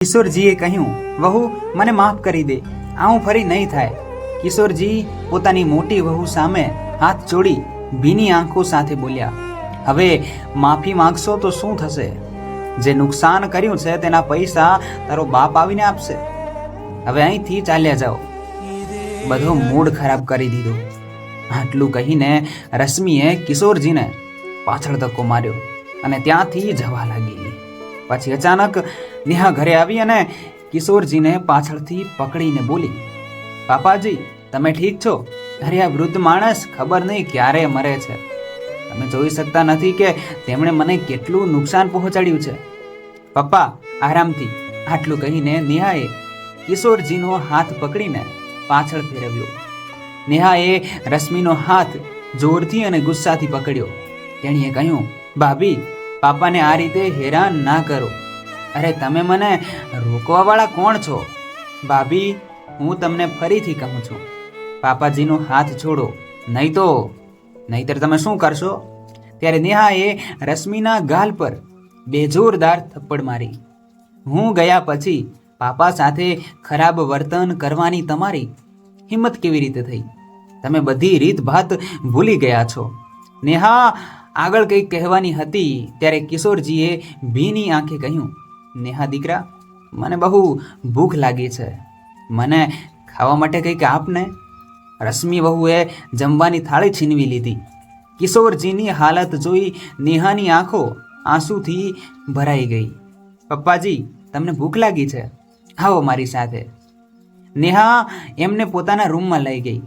કિશોરજીએ કહ્યું, વહુ, મને માફ કરી દે. આવું ફરી નહીં થાય. કિશોરજી પોતાની મોટી વહુ સામે હાથ જોડી ભીની આંખો સાથે બોલ્યા, હવે માફી માંગશો તો શું થશે? જે નુકસાન કર્યું છે તેના પૈસા તારો બાપ આવીને આપશે. હવે અહીંથી ચાલ્યા જાઓ. બધો મૂડ ખરાબ કરી દીધો. આટલું કહીને રશ્મિએ કિશોરજીને પાછળ ધક્કો માર્યો અને ત્યાંથી જવા લાગી. પછી અચાનક નેહા ઘરે આવી અને કિશોરજીને પાછળથી પકડીને બોલી, પાપાજી, તમે ઠીક છો? અરે આ વૃદ્ધ માણસ ખબર નહીં ક્યારે મરે છે. તમે જોઈ શકતા નથી કે તેમણે મને કેટલું નુકસાન પહોંચાડ્યું છે. પપ્પા, આરામથી, આટલું કહીને નેહાએ કિશોરજીનો હાથ પકડીને પાછળ ફેરવ્યો. નેહાએ રશ્મિનો હાથ જોરથી અને ગુસ્સાથી પકડ્યો. તેણીએ કહ્યું, ભાભી પાપાને આ રીતે હેરાન ના કરો. અરે તમે મને રોકવાવાળા કોણ છો? ભાભી, હું તમને ફરીથી કહું છું. પાપાજીનો હાથ છોડો. નહીં તો, નહીતર તમે શું કરશો? ત્યારે નેહાએ રશ્મિના ગાલ પર બેજોરદાર થપ્પડ મારી. હું ગયા પછી પાપા સાથે ખરાબ વર્તન કરવાની તમારી હિંમત કેવી રીતે થઈ? તમે બધી રીતભાત ભૂલી ગયા છો. નેહા આગળ કંઈક કહેવાની હતી ત્યારે કિશોરજીએ ભીની આંખે કહ્યું, નેહા દીકરા, મને બહુ ભૂખ લાગી છે. મને ખાવા માટે કંઈક આપને. રશ્મિ વહુએ જમવાની થાળી છીનવી લીધી. કિશોરજીની હાલત જોઈ નેહાની આંખો આંસુથી ભરાઈ ગઈ. પપ્પાજી, તમને ભૂખ લાગી છે. આવો મારી સાથે. નેહા એમને પોતાના રૂમમાં લઈ ગઈ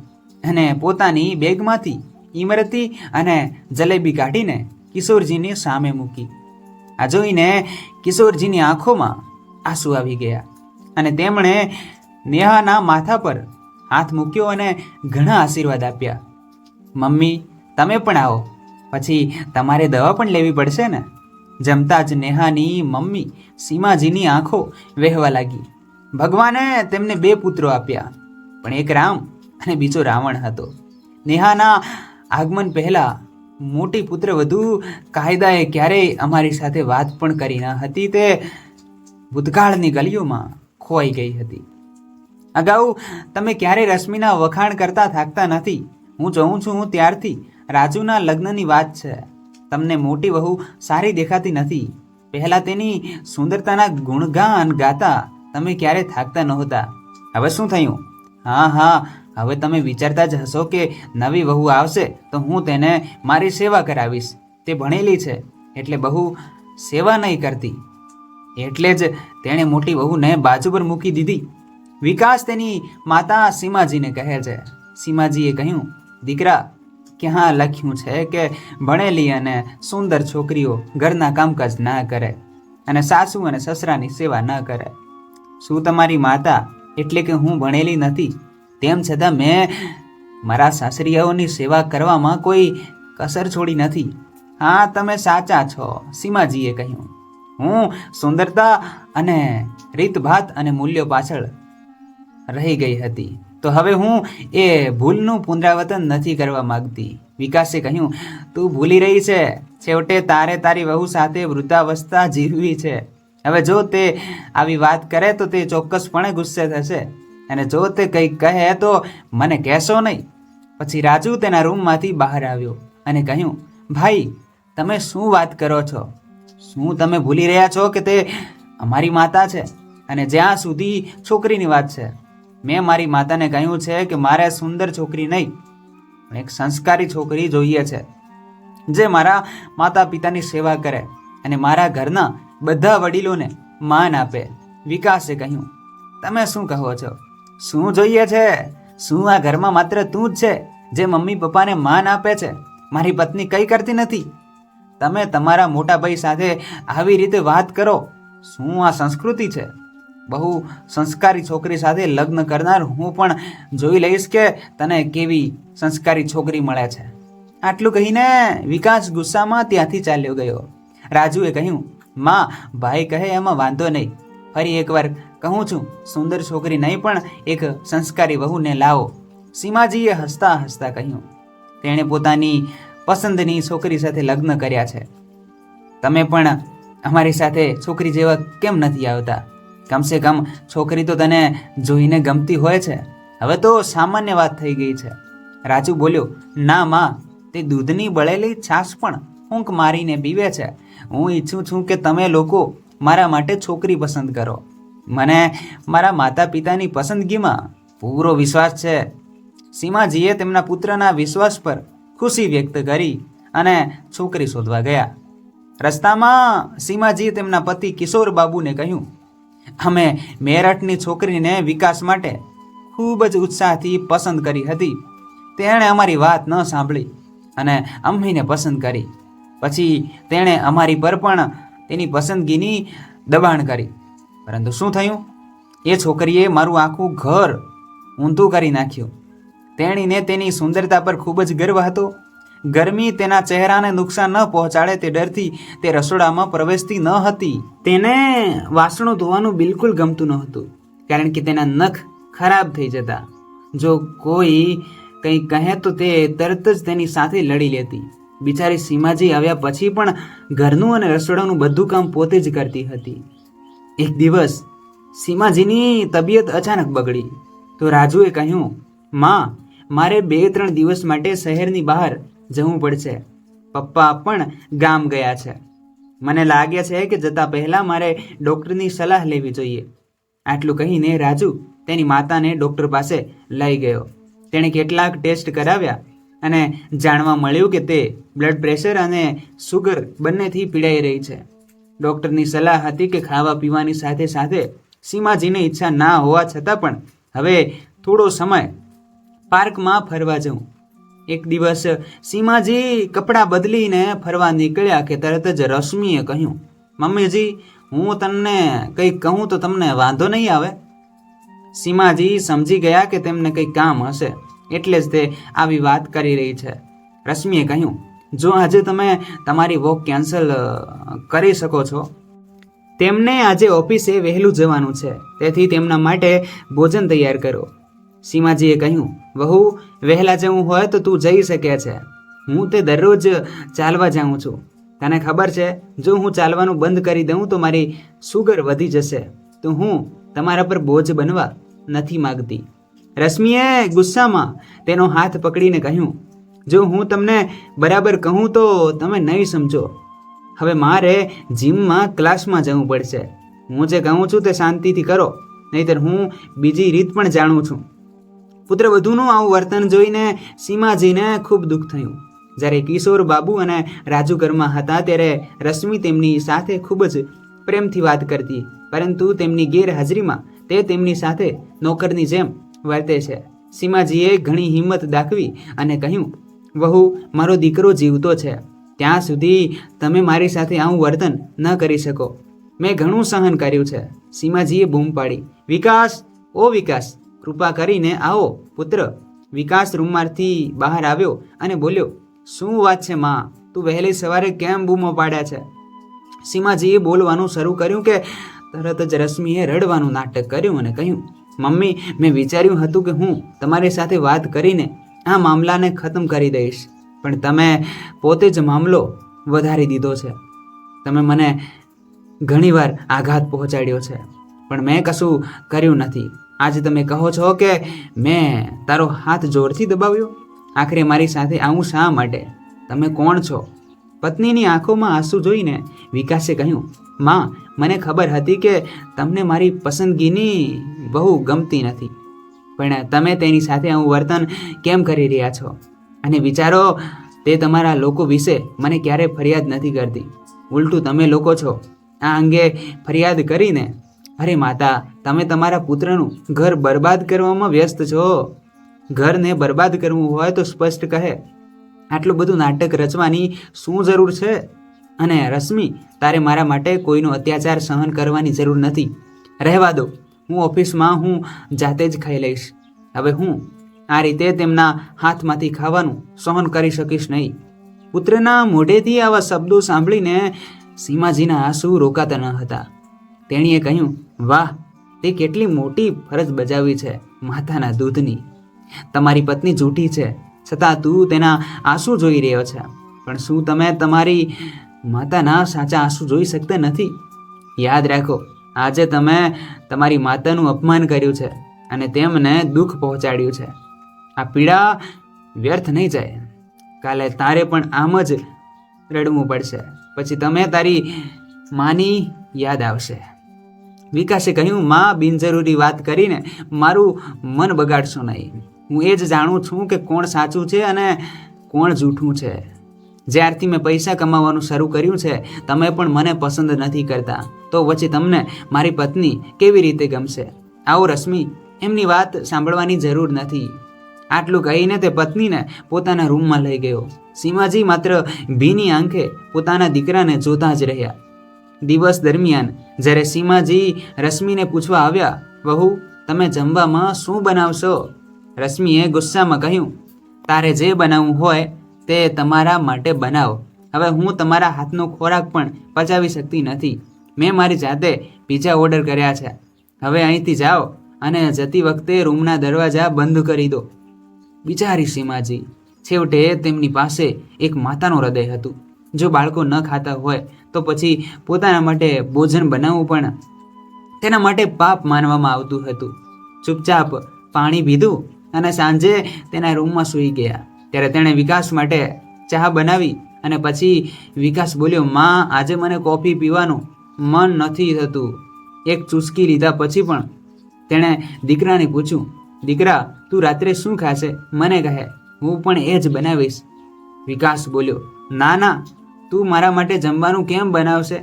અને પોતાની બેગમાંથી ઇમરતી અને જલેબી કાઢીને કિશોરજીની સામે મૂકી. આ જોઈને કિશોરજીની આંખોમાં આંસુ આવી ગયા અને તેમણે નેહાના માથા પર હાથ મૂક્યો અને ઘણા આશીર્વાદ આપ્યા. મમ્મી, તમે પણ આવો. પછી તમારે દવા પણ લેવી પડશે ને? જમતા જ નેહાની મમ્મી સીમાજીની આંખો વહેવા લાગી. ભગવાને તેમને બે પુત્રો આપ્યા, પણ એક રામ અને બીજો રાવણ હતો. નેહાના આગમન પહેલા મોટી પુત્ર વધુ કાયદાએ ક્યારેય અમારી સાથે વાત પણ કરી ન હતી. તે ભૂતકાળની ગલીઓમાં ખોવાઈ ગઈ હતી. અગાઉ તમે ક્યારેય રશ્મિના વખાણ કરતા થાકતા નથી. હું જોઉં છું, હું ત્યારથી રાજુના લગ્નની વાત છે. તમને મોટી વહુ સારી દેખાતી નથી. પહેલાં તેની સુંદરતાના ગુણગાન ગાતા તમે ક્યારે થાકતા નહોતા. હવે શું થયું? હા હા હવે તમે વિચારતા જ હશો કે નવી વહુ આવશે તો હું તેને મારી સેવા કરાવીશ. તે ભણેલી છે, એટલે બહુ સેવા નહીં કરતી. એટલે જ તેણે મોટી વહુને બાજુ પર મૂકી દીધી. વિકાસ તેની માતા સીમાજીને કહે છે. સીમાજીએ કહ્યું, દીકરા, ક્યાં લખ્યું છે કે ભણેલી અને સુંદર છોકરીઓ ઘરના કામકાજ ના કરે અને સાસુ અને સસરાની સેવા ન કરે? શું તમારી માતા એટલે કે હું ભણેલી નથી? તેમ છતાં મેં મારા સાસરિયાઓની સેવા કરવામાં કોઈ કસર છોડી નથી. હા, તમે સાચા છો, સીમાજીએ કહ્યું. હું સુંદરતા અને રીતભાત અને મૂલ્યો પાછળ રહી ગઈ હતી. તો હવે હું એ ભૂલનું પુનરાવર્તન નથી કરવા માંગતી. વિકાસે કહ્યું, તું ભૂલી રહી છે. છેવટે તારે તારી વહુ સાથે વૃદ્ધાવસ્થા જીવવી છે. હવે જો તે આવી વાત કરે તો તે ચોક્કસપણે ગુસ્સે થશે. અને જો તે કંઈક કહે તો મને કહેશો નહીં. પછી રાજુ તેના રૂમમાંથી બહાર આવ્યો અને કહ્યું, ભાઈ, તમે શું વાત કરો છો? શું તમે ભૂલી રહ્યા છો કે તે અમારી માતા છે? અને જ્યાં સુધી છોકરીની વાત છે, મેં મારી માતાને કહ્યું છે કે મારે સુંદર છોકરી નહીં એક સંસ્કારી છોકરી જોઈએ છે, જે મારા માતા પિતાની સેવા કરે અને મારા ઘરના બધા વડીલોને માન આપે. વિકાસે કહ્યું, તમે શું કહો છો? શું જોઈએ છે? શું આ ઘરમાં માત્ર તું જ છે, જે મમ્મી પપ્પાને માન આપે છે? મારી પત્ની કંઈ કરતી નથી. તમે તમારા મોટા ભાઈ સાથે આવી રીતે વાત કરો. શું આ સંસ્કૃતિ છે? બહુ સંસ્કારી છોકરી સાથે લગ્ન કરનાર હું પણ જોઈ લઈશ કે તને કેવી સંસ્કારી છોકરી મળે છે. આટલું કહીને વિકાસ ગુસ્સામાં ત્યાંથી ચાલ્યો ગયો. રાજુએ કહ્યું, માં, ભાઈ કહે એમાં વાંધો નહીં. ફરી એકવાર કહું છું, સુંદર છોકરી નહીં પણ એક સંસ્કારી વહુને લાવો, સીમાજીએ હસતા હસતા કહ્યું. તેણે પોતાની પસંદની છોકરી સાથે લગ્ન કર્યા છે. તમે પણ અમારી સાથે છોકરી જેવા કેમ નથી આવતા? કમસે કમ છોકરી તો તને જોઈને ગમતી હોય છે. હવે તો સામાન્ય વાત થઈ ગઈ છે. રાજુ બોલ્યો, ના માં, તે દૂધની બળેલી છાશ પણ ઊંઘ મારીને પીવે છે. હું ઈચ્છું છું કે તમે લોકો મારા માટે છોકરી પસંદ કરો. મને મારા માતા પિતાની પસંદગીમાં પૂરો વિશ્વાસ છે. સીમાજીએ તેમના પુત્રના વિશ્વાસ પર ખુશી વ્યક્ત કરી અને છોકરી શોધવા ગયા. રસ્તામાં સીમાજીએ તેમના પતિ કિશોર બાબુને કહ્યું, અમે મેરઠની છોકરીને વિકાસ માટે ખૂબ જ ઉત્સાહથી પસંદ કરી હતી. તેણે અમારી વાત ન સાંભળી અને અમ્મીને પસંદ કરી. પછી તેણે અમારી પર પણ તેની પસંદગીની દબાણ કરી. પરંતુ શું થયું? એ છોકરીએ મારું આખું ઘર ઊંધું કરી નાખ્યું. તેણીને તેની સુંદરતા પર ખૂબ જ ગર્વ હતો. ગરમી તેના ચહેરાને નુકસાન ન પહોંચાડે તે ડરથી તે રસોડામાં પ્રવેશતી ન હતી. તેને વાસણો ધોવાનું બિલકુલ ગમતું ન હતું, કારણ કે તેના નખ ખરાબ થઈ જતા. જો કોઈ કંઈ કહે તો તે તરત જ તેની સાથે લડી લેતી. બિચારી સીમાજી આવ્યા પછી પણ ઘરનું અને રસોડાનું બધું કામ પોતે જ કરતી હતી. એક દિવસ સીમાજીની તબિયત અચાનક બગડી. તો રાજુએ કહ્યું, માં, મારે બે ત્રણ દિવસ માટે શહેરની બહાર જવું પડશે. પપ્પા પણ ગામ ગયા છે. મને લાગે છે કે જતા પહેલા મારે ડૉક્ટરની સલાહ લેવી જોઈએ. આટલું કહીને રાજુ તેની માતાને ડૉક્ટર પાસે લઈ ગયો. તેણે કેટલાક ટેસ્ટ કરાવ્યા અને જાણવા મળ્યું કે તે બ્લડ પ્રેશર અને સુગર બંનેથી પીડાઈ રહી છે. ડૉક્ટરની સલાહ હતી કે ખાવા પીવાની સાથે સાથે સીમાજીને ઈચ્છા ના હોવા છતાં પણ હવે થોડો સમય પાર્કમાં ફરવા જવું એક દિવસ સીમાજી કપડાં બદલીને ફરવા નીકળ્યા કે તરત જ રશ્મિએ કહ્યું, મમ્મીજી, હું તમને કંઈક કહું તો તમને વાંધો નહીં આવે. સીમાજી સમજી ગયા કે તેમને કંઈ કામ હશે, એટલે જ તે આવી વાત કરી રહી છે. રશ્મિએ કહ્યું જો આજે તમે તમારી વોક કેન્સલ કરી શકો છો, તેમને આજે ઓફિસે વહેલું જવાનું છે. તેથી તેમના માટે ભોજન તૈયાર કરો. સીમાજીએ કહ્યું, વહુ, વહેલા જવું હોય તો તું જઈ શકે છે. હું તે દરરોજ ચાલવા જાઉં છું. તને ખબર છે, જો હું ચાલવાનું બંધ કરી દઉં તો મારી સુગર વધી જશે. તો હું તમારા પર બોજ બનવા નથી માગતી. રશ્મિએ ગુસ્સામાં તેનો હાથ પકડીને કહ્યું જો હું તમને બરાબર કહું તો તમે નહીં સમજો. હવે મારે જીમમાં ક્લાસમાં જવું પડશે. હું જે કહું છું તે શાંતિથી કરો, નહીતર હું બીજી રીત પણ જાણું છું. પુત્ર, વધુનું આવું વર્તન જોઈને સીમાજીને ખૂબ દુઃખ થયું. જ્યારે કિશોર બાબુ અને રાજુ ઘરમાં હતા ત્યારે રશ્મિ તેમની સાથે ખૂબ જ પ્રેમથી વાત કરતી, પરંતુ તેમની ગેરહાજરીમાં તે તેમની સાથે નોકરની જેમ વર્તે છે. સીમાજીએ ઘણી હિંમત દાખવી અને કહ્યું વહુ, મારો દીકરો જીવતો છે. ત્યાં સુધી તમે મારી સાથે આવું વર્તન ન કરી શકો. મેં ઘણું સહન કર્યું છે. સીમાજીએ બૂમ પાડી. વિકાસ, ઓ વિકાસ, કૃપા કરીને આવો, પુત્ર. વિકાસ રૂમમાંથી બહાર આવ્યો અને બોલ્યો, શું વાત છે, માં? તું વહેલી સવારે કેમ બૂમો પાડ્યા છે? સીમાજીએ બોલવાનું શરૂ કર્યું કે તરત જ રશ્મિએ રડવાનું નાટક કર્યું અને કહ્યું, મમ્મી, મેં વિચાર્યું હતું કે હું તમારી સાથે વાત કરીને આ મામલાને ખતમ કરી દઈશ. પણ તમે પોતે જ મામલો વધારી દીધો છે. તમે મને ઘણીવાર આઘાત પહોંચાડ્યો છે. પણ મેં કશું કર્યું નથી. આજે તમે કહો છો કે મેં તારો હાથ જોરથી દબાવ્યો? આખરે મારી સાથે આવું શા માટે? તમે કોણ છો? પત્નીની આંખોમાં આંસુ જોઈને વિકાસે કહ્યું, માં, મને ખબર હતી કે તમને મારી પસંદગીની બહુ ગમતી નથી. પણ તમે તેની સાથે આવું વર્તન કેમ કરી રહ્યા છો? અને વિચારો, તે તમારા લોકો વિશે મને ક્યારે ફરિયાદ નથી કરતી. ઉલટું, તમે લોકો છો. આ અંગે ફરિયાદ કરીને, અરે માતા, તમે તમારા પુત્રનું ઘર બરબાદ કરવામાં વ્યસ્ત છો. ઘરને બરબાદ કરવું હોય તો સ્પષ્ટ કહે. આટલું બધું નાટક રચવાની શું જરૂર છે? અને રશ્મિ, તારે મારા માટે કોઈનો અત્યાચાર સહન કરવાની જરૂર નથી. રહેવા દો. હું ઓફિસમાં હું જાતે જ ખાઈ લઈશ. હવે હું આ રીતે તેમના હાથમાંથી ખાવાનું સહન કરી શકીશ નહીં. પુત્રના મોઢેથી આવા શબ્દો સાંભળીને સીમાજીના આંસુ રોકાતા ન હતા. તેણીએ કહ્યું, વાહ, તે કેટલી મોટી ફરજ બજાવી છે માતાના દૂધની. તમારી પત્ની જૂઠી છે, છતાં તું તેના આંસુ જોઈ રહ્યો છે. પણ શું તમે તમારી માતાના સાચા આંસુ જોઈ શકતા નથી? યાદ રાખો આજે તમે તમારી માતાનું અપમાન કર્યું છે અને તેમને દુઃખ પહોંચાડ્યું છે. આ પીડા વ્યર્થ નહીં જાય. કાલે તારે પણ આમ જ રડવું પડશે. પછી તમે તારી માની યાદ આવશે. વિકાસે કહ્યું, માં, બિનજરૂરી વાત કરીને મારું મન બગાડશો નહીં. હું એ જ જાણું છું કે કોણ સાચું છે અને કોણ જૂઠું છે. જ્યારથી મેં પૈસા કમાવાનું શરૂ કર્યું છે, તમે પણ મને પસંદ નથી કરતા. તો પછી તમને મારી પત્ની કેવી રીતે ગમશે? આવો રશ્મિ, એમની વાત સાંભળવાની જરૂર નથી. આટલું કહીને તે પત્નીને પોતાના રૂમમાં લઈ ગયો. સીમાજી માત્ર ભીની આંખે પોતાના દીકરાને જોતા જ રહ્યા. દિવસ દરમિયાન જ્યારે સીમાજી રશ્મિને પૂછવા આવ્યા, વહુ, તમે જમવામાં શું બનાવશો? રશ્મિએ ગુસ્સામાં કહ્યું, તારે જે બનાવવું હોય તે તમારા માટે બનાવો. હવે હું તમારા હાથનો ખોરાક પણ પચાવી શકતી નથી. મેં મારી જાતે પીઝા ઓર્ડર કર્યા છે. હવે અહીંથી જાઓ અને જતી વખતે રૂમના દરવાજા બંધ કરી દો. બિચારી સીમાજી, છેવટે તેમની પાસે એક માતાનું હૃદય હતું. જો બાળકો ન ખાતા હોય, તો પછી પોતાના માટે ભોજન બનાવવું પણ તેના માટે પાપ માનવામાં આવતું હતું. ચૂપચાપ પાણી પીધું અને સાંજે તેના રૂમમાં સૂઈ ગયા. ત્યારે તેણે વિકાસ માટે ચા બનાવી અને પછી વિકાસ બોલ્યો, માં, આજે મને કોફી પીવાનું મન નથી થતું. એક ચૂસકી લીધા પછી પણ તેણે દીકરાને પૂછ્યું, દીકરા, તું રાત્રે શું ખાશે? મને કહે, હું પણ એ જ બનાવીશ. વિકાસ બોલ્યો, ના ના, તું મારા માટે જમવાનું કેમ બનાવશે?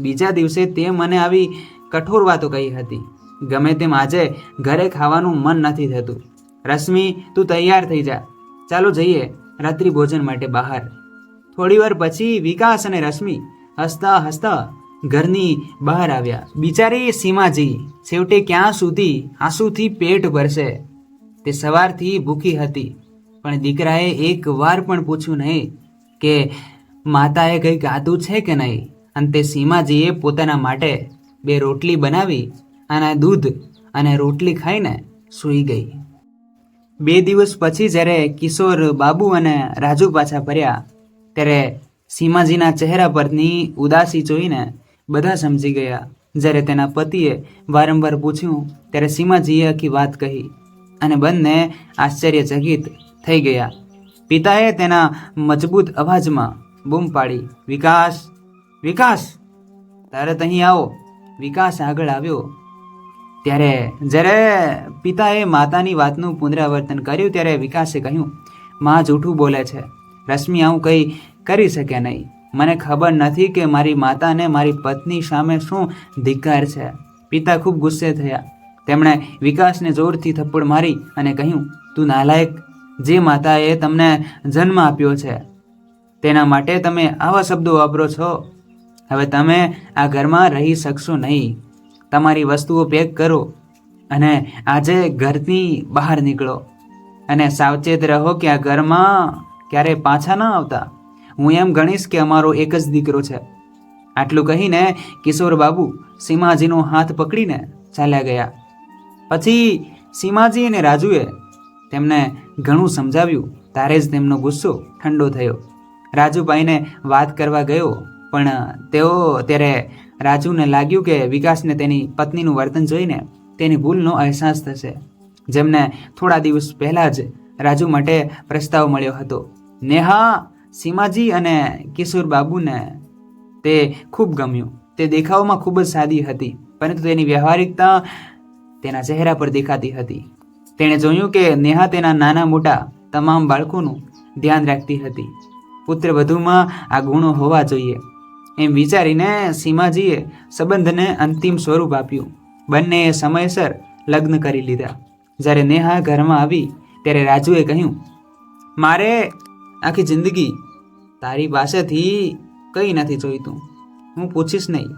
બીજા દિવસે તે મને આવી કઠોર વાતો કહી હતી. ગમે તેમ આજે ઘરે ખાવાનું મન નથી થતું. રશ્મિ, તું તૈયાર થઈ જા. ચાલો જઈએ રાત્રિ ભોજન માટે બહાર. થોડીવાર પછી વિકાસ અને રશ્મિ હસતા હસતા ઘરની બહાર આવ્યા. બિચારી સીમાજી છેવટે ક્યાં સુધી આંસુથી પેટ ભરશે? તે સવારથી ભૂખી હતી, પણ દીકરાએ એક વાર પણ પૂછ્યું નહીં કે માતાએ કંઈ ગાધું છે કે નહીં? અને તે સીમાજીએ પોતાના માટે બે રોટલી બનાવી અને દૂધ અને રોટલી ખાઈને સૂઈ ગઈ. બે દિવસ પછી જ્યારે કિશોર બાબુ અને રાજુ પાછા ફર્યા, ત્યારે સીમાજીના ચહેરા પરની ઉદાસી જોઈને બધા સમજી ગયા. જ્યારે તેના પતિએ વારંવાર પૂછ્યું, ત્યારે સીમાજીએ આખી વાત કહી અને બંને આશ્ચર્યચકિત થઈ ગયા. પિતાએ તેના મજબૂત અવાજમાં બૂમ પાડી, વિકાસ વિકાસ તરત અહીં આવો. વિકાસ આગળ આવ્યો ત્યારે જ્યારે પિતાએ માતાની વાતનું પુનરાવર્તન કર્યું, ત્યારે વિકાસે કહ્યું, માં જૂઠું બોલે છે. રશ્મિ આવું કંઈ કરી શકે નહીં. મને ખબર નથી કે મારી માતાને મારી પત્ની સામે શું ધિક્કાર છે. પિતા ખૂબ ગુસ્સે થયા. તેમણે વિકાસને જોરથી થપ્પડ મારી અને કહ્યું, તું નાલાયક. જે માતાએ તમને જન્મ આપ્યો છે, તેના માટે તમે આવા શબ્દો વાપરો છો. હવે તમે આ ઘરમાં રહી શકશો નહીં. તમારી વસ્તુઓ પેક કરો અને આજે ઘરની બહાર નીકળો. અને સાવચેત રહો કે આ ઘરમાં ક્યારેય પાછા ન આવતા. હું એમ ગણીશ કે અમારો એક જ દીકરો છે. આટલું કહીને કિશોર બાબુ સીમાજીનો હાથ પકડીને ચાલ્યા ગયા. પછી સીમાજી અને રાજુએ તેમને ઘણું સમજાવ્યું. ત્યારે જ તેમનો ગુસ્સો ઠંડો થયો. રાજુભાઈને વાત કરવા ગયો, પણ તેઓ ત્યારે રાજુને લાગ્યું કે વિકાસને તેની પત્નીનું વર્તન જોઈને તેની ભૂલનો અહેસાસ થશે. જેમને થોડા દિવસ પહેલાં જ રાજુ માટે પ્રસ્તાવ મળ્યો હતો. નેહા, સીમાજી અને કિશોર બાબુને તે ખૂબ ગમ્યું. તે દેખાવમાં ખૂબ જ સાદી હતી, પરંતુ તેની વ્યવહારિકતા તેના ચહેરા પર દેખાતી હતી. તેણે જોયું કે નેહા તેના નાના મોટા તમામ બાળકોનું ધ્યાન રાખતી હતી. પુત્ર વધુમાં આ ગુણો હોવા જોઈએ. એમ વિચારીને સીમાજીએ સંબંધને અંતિમ સ્વરૂપ આપ્યું. બંનેએ સમયસર લગ્ન કરી લીધા. જ્યારે નેહા ઘરમાં આવી, ત્યારે રાજુએ કહ્યું, મારે આખી જિંદગી તારી પાસેથી કંઈ નથી જોઈતું. હું પૂછીશ નહીં.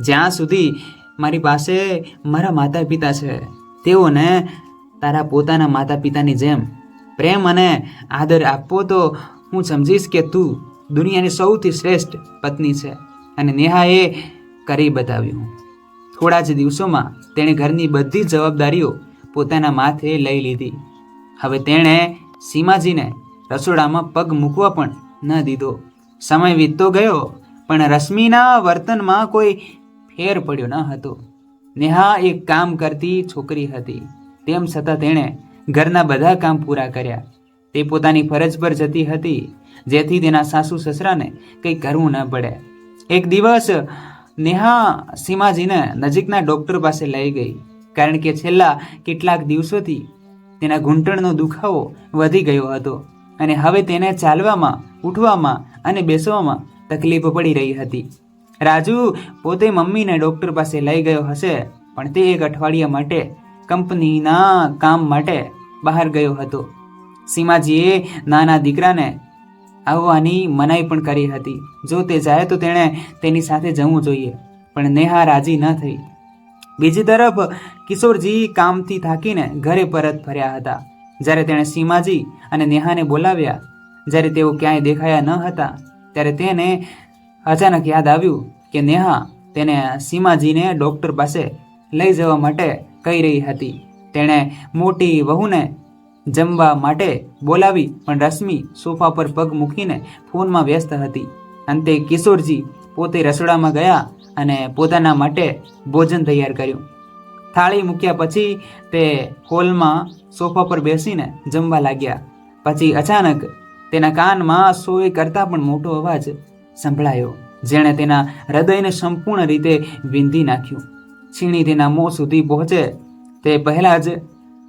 જ્યાં સુધી મારી પાસે મારા માતા પિતા છે, તેઓને તારા પોતાના માતા પિતાની જેમ પ્રેમ અને આદર આપવો તો હું સમજીશ કે તું દુનિયાની સૌથી શ્રેષ્ઠ પત્ની છે અને નેહાએ કરી બતાવ્યું. થોડા જ દિવસોમાં તેણે ઘરની બધી જવાબદારીઓ પોતાના માથે લઈ લીધી. હવે તેણે સીમાજીને રસોડામાં પગ મૂકવા પણ ન દીધો. સમય વીતતો ગયો, પણ રશ્મિના વર્તનમાં કોઈ ફેર પડ્યો ન હતો. નેહા એક કામ કરતી છોકરી હતી. તેમ છતાં તેણે ઘરના બધા કામ પૂરા કર્યા. તે પોતાની ફરજ પર જતી હતી. જેથી તેના સાસુ સસરાને કંઈ કરવું ન પડે. એક દિવસ નેહા સીમાજીને નજીકના ડૉક્ટર પાસે લઈ ગઈ. કારણ કે છેલ્લા કેટલાક દિવસોથી તેના ઘૂંટણનો દુખાવો વધી ગયો હતો અને હવે તેને ચાલવામાં, ઉઠવામાં અને બેસવામાં તકલીફ પડી રહી હતી. રાજુ પોતે મમ્મીને ડૉક્ટર પાસે લઈ ગયો હશે, પણ તે એક અઠવાડિયા માટે કંપનીના કામ માટે બહાર ગયો હતો. સીમાજીએ નાના દીકરાને આવવાની મનાઈ પણ કરી હતી. જો તે જાય તો તેણે તેની સાથે જવું જોઈએ, પણ નેહા રાજી ન થઈ. બીજી તરફ, કિશોરજી કામથી થાકીને ઘરે પરત ફર્યા હતા. જ્યારે તેણે સીમાજી અને નેહાને બોલાવ્યા, જ્યારે તેઓ ક્યાંય દેખાયા ન હતા, ત્યારે તેને અચાનક યાદ આવ્યું કે નેહા તેને સીમાજીને ડૉક્ટર પાસે લઈ જવા માટે કહી રહી હતી. તેણે મોટી વહુને જમવા માટે બોલાવી પણ રશ્મિ સોફા પર પગ મૂકીને ફોનમાં વ્યસ્ત હતી. અંતે કિશોરજી પોતે રસોડામાં ગયા અને પોતાના માટે ભોજન તૈયાર કર્યું. થાળી મૂક્યા પછી તે હોલમાં સોફા પર બેસીને જમવા લાગ્યા. પછી અચાનક તેના કાનમાં સોય કરતાં પણ મોટો અવાજ સંભળાયો, જેણે તેના હૃદયને સંપૂર્ણ રીતે વિંધી નાખ્યું. છીણી તેના મોં સુધી પહોંચે તે પહેલાં જ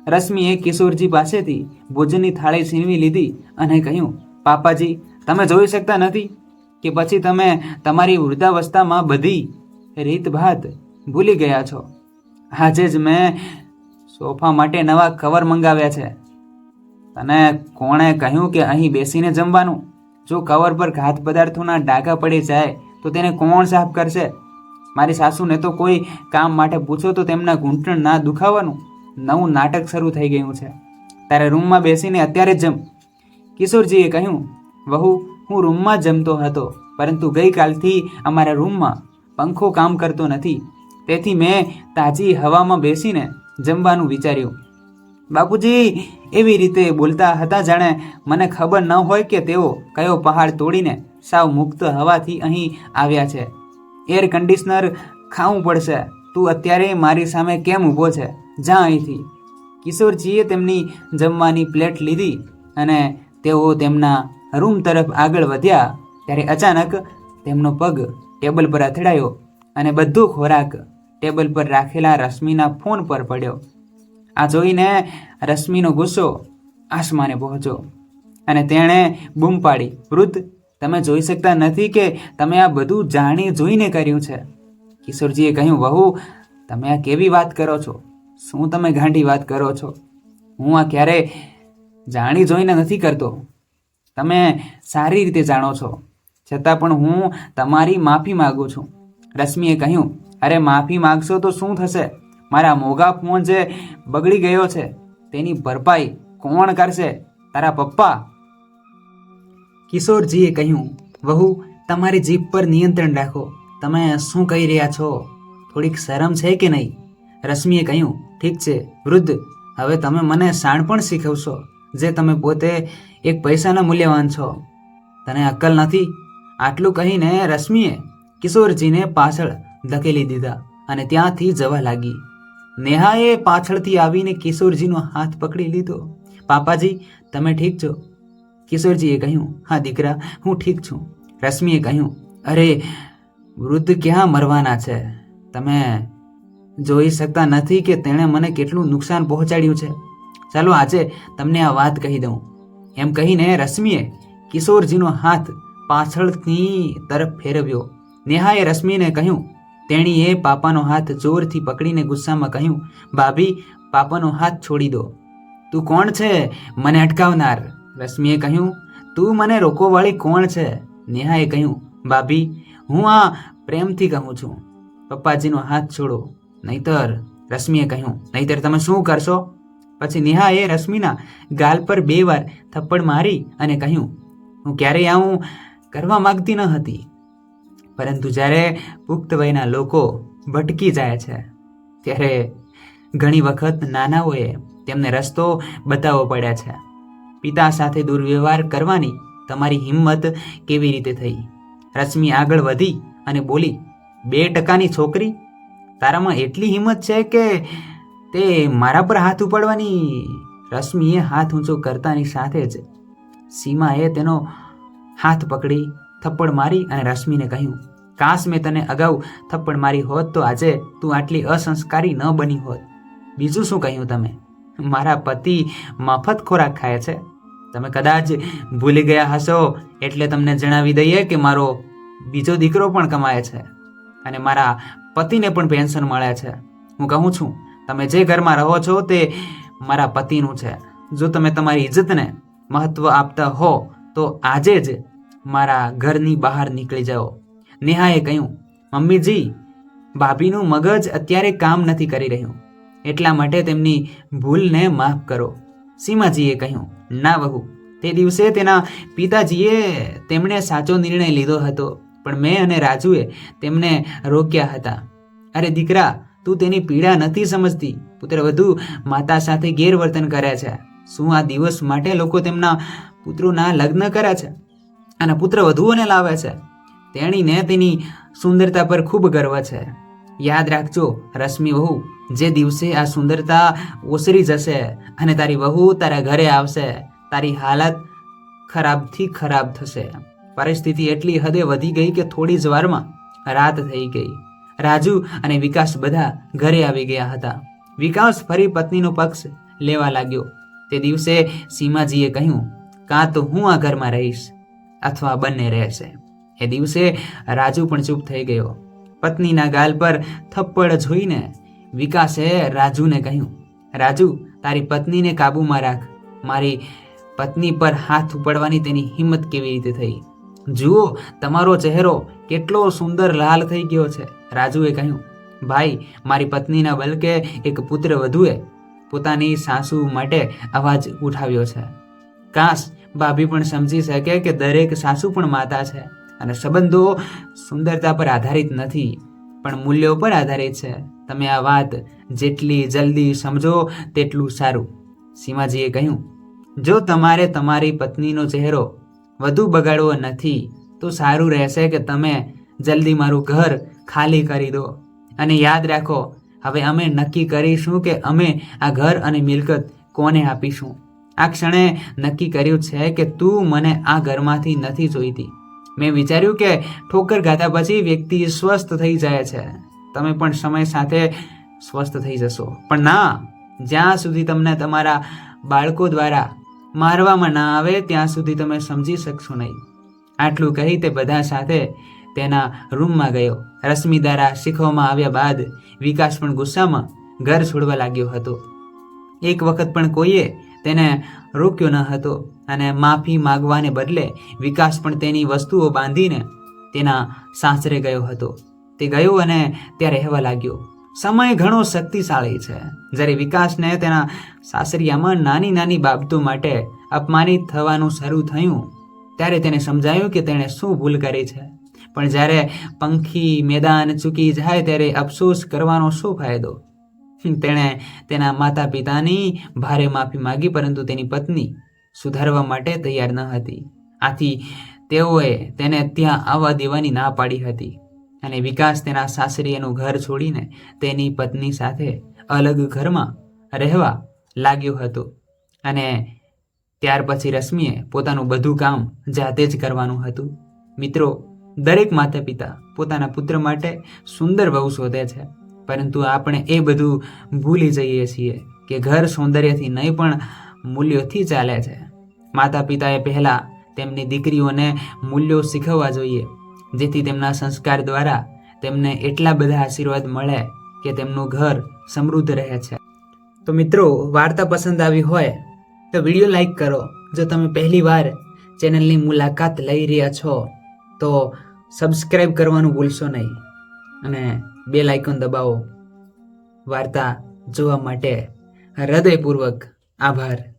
રશ્મિએ કિશોરજી પાસેથી ભોજનની થાળી છીનવી લીધી અને કહ્યું, પાપાજી, તમે જોઈ શકતા નથી કે પછી તમે તમારી વૃદ્ધાવસ્થામાં બધી રીતભાત ભૂલી ગયા છો. આજે જ મેં સોફા માટે નવા કવર મંગાવ્યા છે. તને કોણે કહ્યું કે અહીં બેસીને જમવાનું? જો કવર પર ઘાત પદાર્થોના ડાઘા પડી જાય, તો તેને કોણ સાફ કરશે? મારી સાસુને તો કોઈ કામ માટે પૂછો તો તેમના ઘૂંટણ ના દુખાવાનું. નવું નાટક શરૂ થઈ ગયું છે. તારે રૂમમાં બેસીને અત્યારે જમ કિશોરજીએ કહ્યું, વહુ, હું રૂમમાં જમતો હતો, પરંતુ ગઈકાલથી અમારા રૂમમાં પંખો કામ કરતો નથી. તેથી મેં તાજી હવામાં બેસીને જમવાનું વિચાર્યું. બાપુજી, એવી રીતે બોલતા હતા જાણે મને ખબર ન હોય કે તેઓ કયો પહાડ તોડીને સાવ મુક્ત હવાથી અહીં આવ્યા છે. એર કન્ડિશનર ખાવું પડશે. તું અત્યારે મારી સામે કેમ ઊભો છે? જા અહીંથી. કિશોરજીએ તેમની જમવાની પ્લેટ લીધી અને તેઓ તેમના રૂમ તરફ આગળ વધ્યા ત્યારે અચાનક તેમનો પગ ટેબલ પર અથડાયો અને બધો ખોરાક ટેબલ પર રાખેલા રશ્મિના ફોન પર પડ્યો. આ જોઈને રશ્મિનો ગુસ્સો આસમાને પહોંચ્યો અને તેણે બૂમ પાડી, વૃદ્ધ, તમે જોઈ શકતા નથી કે તમે આ બધું જાણી જોઈને કર્યું છે. કિશોરજીએ કહ્યું, વહુ, તમે આ કેવી વાત કરો છો? શું તમે ગાંઠી વાત કરો છો? હું આ ક્યારે જાણી જોઈને નથી કરતો. તમે સારી રીતે જાણો છો. છતાં પણ હું તમારી માફી માગું છું. રશ્મિએ કહ્યું, અરે, માફી માગશો તો શું થશે? મારા મોગા ફોન જે બગડી ગયો છે, તેની ભરપાઈ કોણ કરશે? તારા પપ્પા. કિશોરજીએ કહ્યું, વહુ, તમારી જીભ પર નિયંત્રણ રાખો. તમે શું કહી રહ્યા છો? થોડીક શરમ છે કે નહીં? રશ્મિએ કહ્યું, ઠીક છે, વૃદ્ધ, હવે તમે મને શાણપણ શીખવશો, જે તમે પોતે એક પૈસાના મૂલ્યવાન છો. તને અક્કલ નથી? આટલું કહીને રશ્મિએ કિશોરજીને પાછળ ધકેલી દીધા અને ત્યાંથી જવા લાગી. નેહાએ પાછળથી આવીને કિશોરજીનો હાથ પકડી લીધો. પાપાજી, તમે ઠીક છો? કિશોરજીએ કહ્યું, હા, દીકરા, હું ઠીક છું. રશ્મિએ કહ્યું, અરે વૃદ્ધ ક્યાં મરવાના છે? તમે જોઈ શકતા નથી કે તેણે મને કેટલું નુકસાન પહોંચાડ્યું છે. ચાલો આજે તમને આ વાત કહી દઉં. એમ કહીને રશ્મિએ કિશોરજીનો હાથ પાછળની તરફ ફેરવ્યો. નેહાએ રશ્મિને કહ્યું, તેણીએ પાપાનો હાથ જોરથી પકડીને ગુસ્સામાં કહ્યું, ભાભી, પાપાનો હાથ છોડી દો. તું કોણ છે? મને અટકાવનાર રશ્મિએ કહ્યું, તું મને રોકોવાળી કોણ છે? નેહાએ કહ્યું, ભાભી હું આ પ્રેમથી કહું છું. પપ્પાજીનો હાથ છોડો. નહીતર રશ્મિએ કહ્યું, નહીતર તમે શું કરશો? પછી નેહાએ રશ્મિના ગાલ પર બે વાર થપ્પડ મારી અને કહ્યું, હું ક્યારેય આવું કરવા માગતી ન હતી. પરંતુ જ્યારે પુખ્ત વયના લોકો ભટકી જાય છે, ત્યારે ઘણી વખત નાનાઓએ તેમને રસ્તો બતાવવો પડ્યા છે. પિતા સાથે દુર્વ્યવહાર કરવાની તમારી હિંમત કેવી રીતે થઈ? રશ્મિ આગળ વધી અને બોલી, બે ટકાની છોકરી? તારામાં એટલી હિંમત છે કે તે મારા પર હાથ ઉપાડવાની? રશ્મિએ હાથ ઊંચો કરતાની સાથે જ સીમાએ તેનો હાથ પકડી, થપ્પડ મારી અને રશ્મિને કહ્યું, કાશ મેં તને અગાઉ થપ્પડ મારી હોત તો આજે તું આટલી અસંસ્કારી ન બની હોત. બીજું શું કહ્યું તમે? મારા પતિ મફત ખોરાક ખાય છે. તમે કદાચ ભૂલી ગયા હશો એટલે તમને જણાવી દઈએ કે મારો બીજો દીકરો પણ કમાય છે અને મારા પતિને પણ પેન્શન મળે છે. હું કહું છું, તમે જે ઘરમાં રહો છો તે મારા પતિનું છે. જો તમે તમારી ઇજ્જતને મહત્વ આપતા હો, તો આજે જ મારા ઘરની બહાર નીકળી જાઓ. નેહાએ કહ્યું, મમ્મીજી, ભાભીનું મગજ અત્યારે કામ નથી કરી રહ્યું. એટલા માટે તેમની ભૂલને માફ કરો. સીમાજીએ કહ્યું, ના વહુ, તે દિવસે તેના પિતાજીએ તેમણે સાચો નિર્ણય લીધો હતો, પણ મેં અને રાજુએ તેમને રોક્યા હતા. અરે દીકરા, તું તેની પીડા નથી સમજતી. પુત્ર વધુ માતા સાથે ગેરવર્તન કરે છે. શું આ દિવસ માટે લોકો તેમના પુત્રોના લગ્ન કરે છે? અને પુત્ર વધુઓને લાવે છે. તેણીને તેની સુંદરતા પર ખૂબ ગર્વ છે. યાદ રાખજો, રશ્મિ વહુ, જે દિવસે આ સુંદરતા ઓસરી જશે અને તારી વહુ તારા ઘરે આવશે, તારી હાલત ખરાબથી ખરાબ થશે. પરિસ્થિતિ એટલી હદે વધી ગઈ કે થોડી જ વારમાં રાત થઈ ગઈ. રાજુ અને વિકાસ બધા ઘરે આવી ગયા હતા. વિકાસ ફરી પત્નીનો પક્ષ લેવા લાગ્યો. તે દિવસે સીમાજીએ કહ્યું, કાં તો હું આ ઘરમાં રહીશ અથવા બંને રહેશે. એ દિવસે રાજુ પણ ચૂપ થઈ ગયો. પત્નીના ગાલ પર થપ્પડ જોઈને વિકાસે રાજુને કહ્યું, રાજુ, તારી પત્નીને કાબૂમાં રાખ. મારી પત્ની પર હાથ ઉપાડવાની તેની હિંમત કેવી રીતે થઈ? જુઓ, તમારો ચહેરો કેટલો સુંદર લાલ થઈ ગયો છે. રાજુએ કહ્યું, ભાઈ, મારી પત્નીના બલકે એક પુત્ર વધુએ પોતાની સાસુ માટે અવાજ ઉઠાવ્યો છે. કાશ ભાભી પણ સમજી શકે કે દરેક સાસુ પણ માતા છે. અને સંબંધો સુંદરતા પર આધારિત નથી, પણ મૂલ્યો પર આધારિત છે. તમે આ વાત જેટલી જલ્દી સમજો તેટલું સારું. સીમાજીએ કહ્યું, જો તમારે તમારી પત્નીનો ચહેરો વધુ બગાડવો નથી, તો સારું રહેશે કે તમે જલ્દી મારું ઘર ખાલી કરી દો. અને યાદ રાખો, હવે અમે નક્કી કરીશું કે અમે આ ઘર અને મિલકત કોને આપીશું. આ ક્ષણે નક્કી કર્યું છે કે તું મને આ ઘરમાંથી નથી જોઈતી. મેં વિચાર્યું કે ઠોકર ખાધા પછી વ્યક્તિ સ્વસ્થ થઈ જાય છે. તમે પણ સમય સાથે સ્વસ્થ થઈ જશો. પણ ના, જ્યાં સુધી તમને તમારા બાળકો દ્વારા મારવામાં ના આવે, ત્યાં સુધી તમે સમજી શકશો નહીં. આટલું કહી તે બધા સાથે તેના રૂમમાં ગયો. રશ્મિ દ્વારા શીખવામાં આવ્યા બાદ વિકાસ પણ ગુસ્સામાં ઘર છોડવા લાગ્યો હતો. એક વખત પણ કોઈએ તેને રોક્યો ન હતો અને માફી માગવાને બદલે વિકાસ પણ તેની વસ્તુઓ બાંધીને તેના સાસરે ગયો હતો. તે ગયો અને ત્યાં રહેવા લાગ્યો. સમય ઘણો શક્તિશાળી છે. જ્યારે વિકાસને તેના સાસરિયામાં નાની નાની બાબતો માટે અપમાનિત થવાનું શરૂ થયું, ત્યારે તેને સમજાયું કે તેણે શું ભૂલ કરી છે. પણ જ્યારે પંખી મેદાન ચૂકી જાય ત્યારે અફસોસ કરવાનો શું ફાયદો? તેણે તેના માતા પિતાની ભારે માફી માગી, પરંતુ તેની પત્ની સુધારવા માટે તૈયાર ન હતી. આથી તેઓએ તેને ત્યાં આવવા દેવાની ના પાડી હતી અને વિકાસ તેના સાસરીનું ઘર છોડીને તેની પત્ની સાથે અલગ ઘરમાં રહેવા લાગ્યો હતો અને ત્યાર પછી રશ્મિએ પોતાનું બધું કામ જાતે જ કરવાનું હતું. મિત્રો, દરેક માતા પિતા પોતાના પુત્ર માટે સુંદર વહુ શોધે છે. પરંતુ આપણે એ બધું ભૂલી જઈએ છીએ કે ઘર સૌંદર્યથી નહીં પણ મૂલ્યોથી ચાલે છે. માતા પિતાએ પહેલાં તેમની દીકરીઓને મૂલ્યો શીખવવા જોઈએ, જેથી તેમના સંસ્કાર દ્વારા તેમને એટલા બધા આશીર્વાદ મળે કે તેમનું ઘર સમૃદ્ધ રહે છે. તો મિત્રો, વાર્તા પસંદ આવી હોય તો વીડિયો લાઈક કરો. જો તમે પહેલી વાર ચેનલની મુલાકાત લઈ રહ્યા છો, તો સબસ્ક્રાઈબ કરવાનું ભૂલશો નહીં. અને બે લાઇકોન દબાવો. વાર્તા જોવા માટે હૃદયપૂર્વક આભાર.